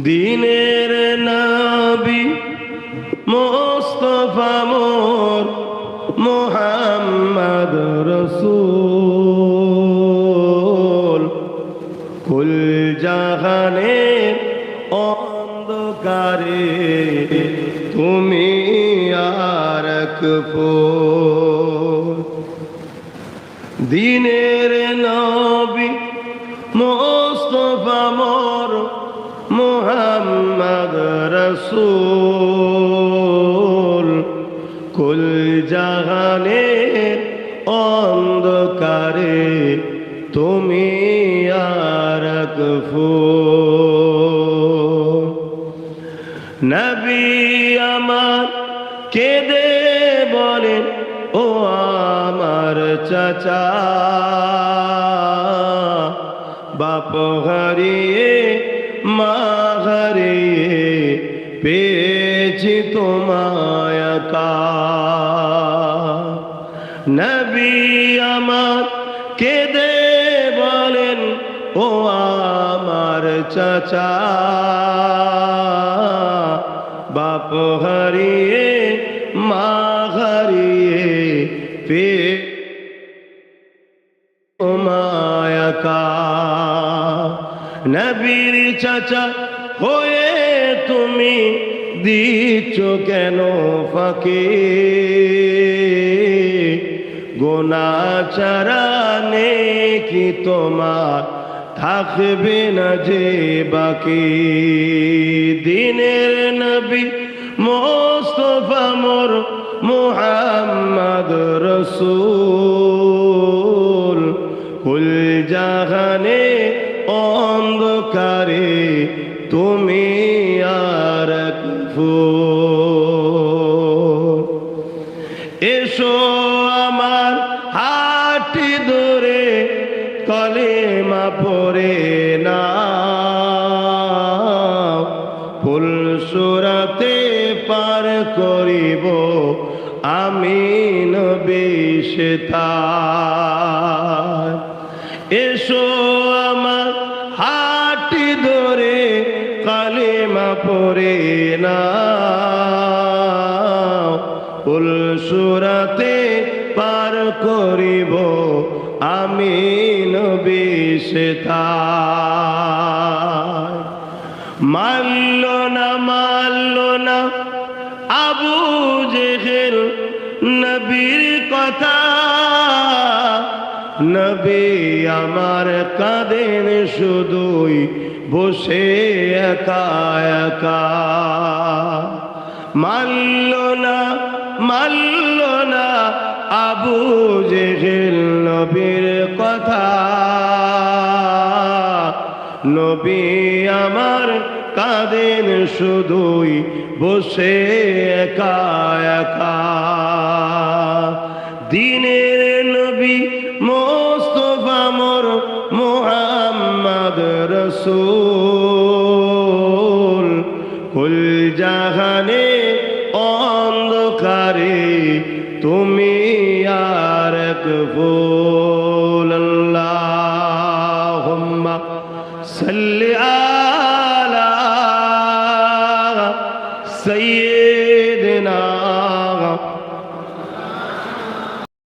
দিনের নবী মোস্তফা মোর মোহাম্মদ রসুল। কুল জাহানের অন্ধকারে তুমি আর দিনের মোহাম্মদ রসুল। কুল জাহানের অন্ধকারে তুমি আর নবী আমার কেঁদে বলেন, ও আমার চাচা, বাপ হারিয়ে মা হারিয়ে পেয়েছি তোমায় একা। নবী আমার কেঁদে বলেন, ও আমার চাচা, বাপ হারিয়ে, মা হারিয়ে পে নবীর চাচা হয়ে তুমি দিচ্ছ কেন ফাঁকে? গোনা চারানে কি তোমার থাকবে না যে বাকি? দিনের নবী মোস্তফা মোর মোহাম্মদ রসুল। জাহানে অন্ধকারে তুমি আর এসো আমার হাটি ধরে, কলেমা পড়ে না ফুল সুরাতে পার করিব, আমি নবিশতা এসো আমার হাটি ধরে কালিমা পড়ে না ফুল সুরাতে পার করিব আমি মাল্ল না মাল্ল না, আবু জেহেল নবীর কথা। নবী আমার কাঁদেন শুধুই বসে একা একা। মাল্ল না মাল্ল না আবু জেহেল নবীর কথা। নবী আমার কাঁদেন শুধুই বসে একা একা। রসুল কুল জাহানে অন্ধকারে তুমি আর ফুল আল্লাহুম্মা সাল্লি আলা সাইয়্যিদ